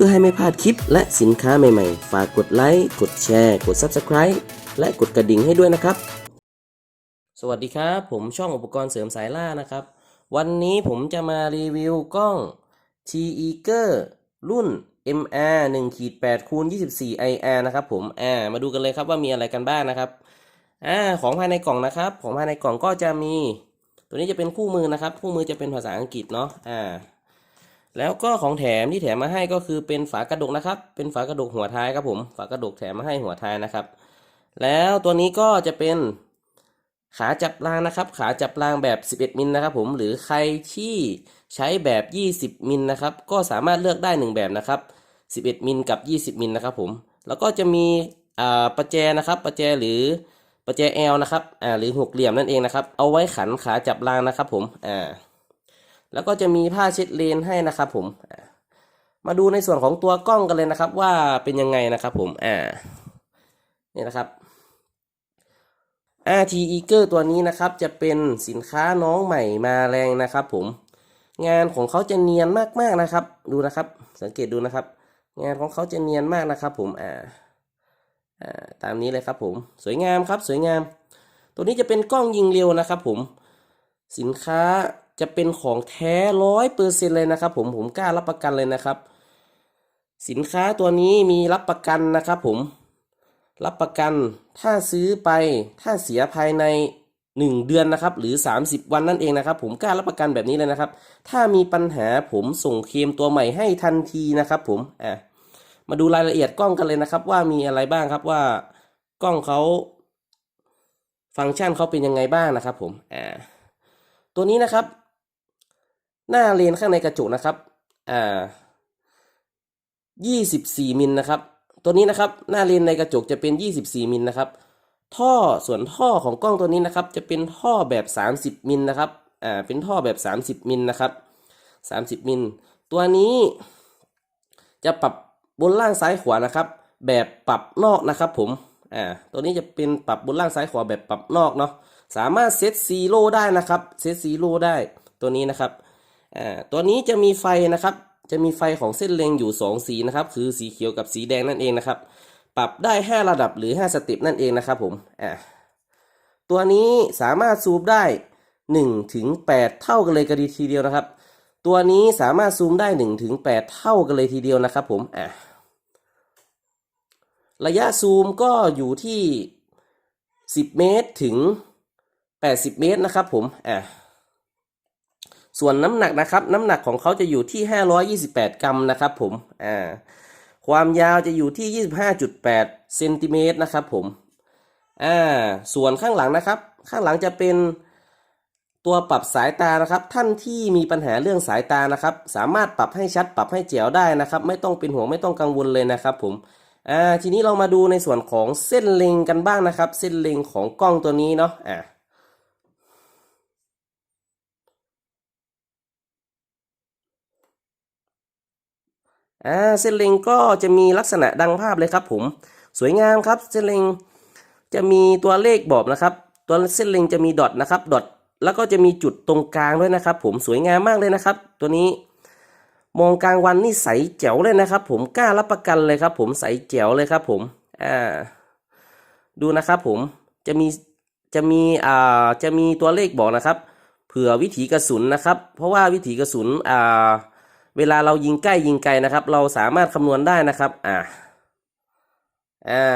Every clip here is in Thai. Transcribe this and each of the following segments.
พื่อให้ไม่พลาดคลิปและสินค้าใหม่ๆ ฝากกดไลค์ กดแชร์ กด Subscribe และกดกระดิ่งให้ด้วยนะครับ สวัสดีครับ ผมช่องอุปกรณ์เสริมสายล่านะครับ วันนี้ผมจะมารีวิวกล้อง t e a g e r รุ่น MR 1ขีด8คูณ24 IR นะครับผมอ่ามาดูกันเลยครับว่ามีอะไรกันบ้างนะครับอ่าของภายในกล่องนะครับ ของภายในกล่องก็จะมี ตัวนี้จะเป็นคู่มือนะครับ คู่มือจะเป็นภาษาอังกฤษเนาะอ่า แล้วก็ของแถมที่แถมมาให้ก็คือเป็นฝากระดกนะครับ เป็นฝากระดกหัวท้ายครับผม ฝากระดกแถมมาให้หัวท้ายนะครับ แล้วตัวนี้ก็จะเป็นขาจับรางนะครับ ขาจับรางแบบ 11 มิลนะครับ ผมหรือใครที่ใช้แบบ 20 มิลนะครับ ก็สามารถเลือกได้ 1 แบบนะครับ 11 มิลกับ 20 มิลนะครับ ผม แล้วก็จะมีอ่าประแจนะครับประแจหรือประแจ L นะครับอ่าหรือหกเหลี่ยมนั่นเองนะครับ เอาไว้ขันขาจับรางนะครับ ผมอ่า แล้วก็จะมีผ้าเช็ดเลนให้นะครับผมมาดูในส่วนของตัวกล้องกันเลยนะครับ ว่าเป็นยังไงนะครับผมอ่านี่นะครับ RT Eager ตัวนี้นะครับจะเป็นสินค้าน้องใหม่มาแรงนะครับผม งานของเขาจะเนียนมากๆนะครับ ดูนะครับ สังเกตดูนะครับ งานของเขาจะเนียนมากนะครับ ผมอ่าอ่าตามนี้เลยครับผม สวยงามครับสวยงาม ตัวนี้จะเป็นกล้องยิงเร็วนะครับ ผม สินค้า จะเป็นของแท้ร้อยเปอร์เซ็นเลยนะครับ ผมผมกล้ารับประกันเลยนะครับ สินค้าตัวนี้มีรับประกันนะครับผมรับประกันถ้าซื้อไปถ้าเสียภายใน 1 เดือนนะครับ หรือ 30 วันนั่นเองนะครับ ผมกล้ารับประกันแบบนี้เลยนะครับ ถ้ามีปัญหาผมส่งเคมตัวใหม่ให้ทันทีนะครับ ผมอะมาดูรายละเอียดกล้องกันเลยนะครับ ว่ามีอะไรบ้างครับว่ากล้องเขาฟังก์ชันเขาเป็นยังไงบ้างนะครับ ผมอ่าตัวนี้นะครับ หน้าเลนข้างในกระจกนะครับ อ่า 24 มิลนะครับ ตัวนี้นะครับ หน้าเลนในกระจกจะเป็น 24 มิลนะครับ ท่อส่วนท่อของกล้องตัวนี้นะครับ จะเป็นท่อแบบ 30 มิลนะครับ อ่า เป็นท่อแบบ 30 มิลนะครับ 30 มิล ตัวนี้จะปรับบนล่างซ้ายขวานะครับ แบบปรับนอกนะครับ ผม อ่า ตัวนี้จะเป็นปรับบนล่างซ้ายขวาแบบปรับนอกเนาะ สามารถเซตซีโร่ได้นะครับ เซตซีโร่ได้ ตัวนี้นะครับ อ่าตัวนี้จะมีไฟนะครับ จะมีไฟของเส้นเลงอยู่ 2 สีนะครับ คือสีเขียวกับสีแดงนั่นเองนะครับ ปรับได้ 5 ระดับหรือ 5 สเต็ปนั่นเองนะครับผมอ่าตัวนี้สามารถซูมได้1ถึง8เท่ากันเลยกันทีเดียวนะครับ ตัวนี้สามารถซูมได้1ถึง8เท่ากันเลยทีเดียวนะครับผมอ่าระยะซูมก็อยู่ที่ 10 เมตรถึง 80 เมตรนะครับผมอ่ ส่วนน้ำหนักนะครับ น้ำหนักของเขาจะอยู่ที่ 528 กรัมนะครับผมอ่าความยาวจะอยู่ที่ 25.8เซนติเมตรนะครับผมอ่าส่วนข้างหลังนะครับ ข้างหลังจะเป็นตัวปรับสายตานะครับ ท่านที่มีปัญหาเรื่องสายตานะครับ สามารถปรับให้ชัดปรับให้แจ๋วได้นะครับ ไม่ต้องเป็นห่วงไม่ต้องกังวลเลยนะครับผมอ่าทีนี้เรามาดูในส่วนของเส้นเล็งกันบ้างนะครับ เส้นเล็งของกล้องตัวนี้เนาะอ่า อ่าเส้นเล็งก็จะมีลักษณะดังภาพเลยครับผมสวยงามครับเส้นเล็งจะมีตัวเลขบอกนะครับ ตัวเส้นเล็งจะมีดอทนะครับดอทแล้วก็จะมีจุดตรงกลางด้วยนะครับ ผมสวยงามมากเลยนะครับ ตัวนี้ มองกลางวันนี่ใสแจ๋วเลยนะครับ ผมกล้ารับประกันเลยครับ ผมใสแจ๋วเลยครับ ผมอ่าดูนะครับผมจะมีจะมีอ่าจะมีตัวเลขบอกนะครับ เผื่อวิถีกระสุนนะครับ เพราะว่าวิถีกระสุนอ่า เวลาเรายิงใกล้ยิงไกลนะครับ เราสามารถคำนวณได้นะครับ อ่าอ่า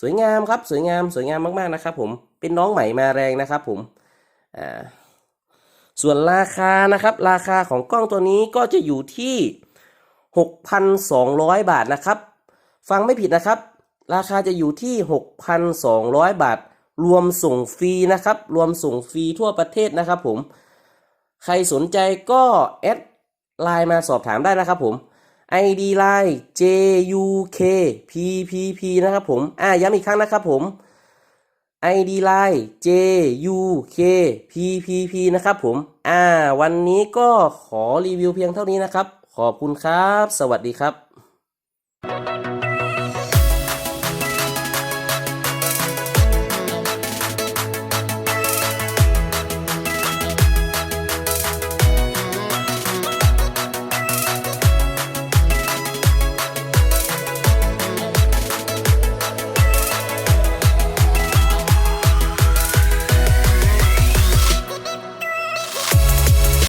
สวยงามครับ สวยงาม สวยงามมากๆนะครับ ผม เป็นน้องใหม่มาแรงนะครับ ผม อ่า ส่วนราคานะครับ ราคาของกล้องตัวนี้ก็จะอยู่ที่ 6,200 บาทนะครับ ฟังไม่ผิดนะครับ ราคาจะอยู่ที่ 6,200 บาท รวมส่งฟรีนะครับ รวมส่งฟรีทั่วประเทศนะครับ ผม ใครสนใจก็แอด ไลน์มาสอบถามได้นะครับผม ID line JUKPPP นะครับผม อ่าย้ำอีกครั้งนะครับผม ID line JUKPPP นะครับผม อ่า วันนี้ก็ขอรีวิวเพียงเท่านี้นะครับ ขอบคุณครับ สวัสดีครับ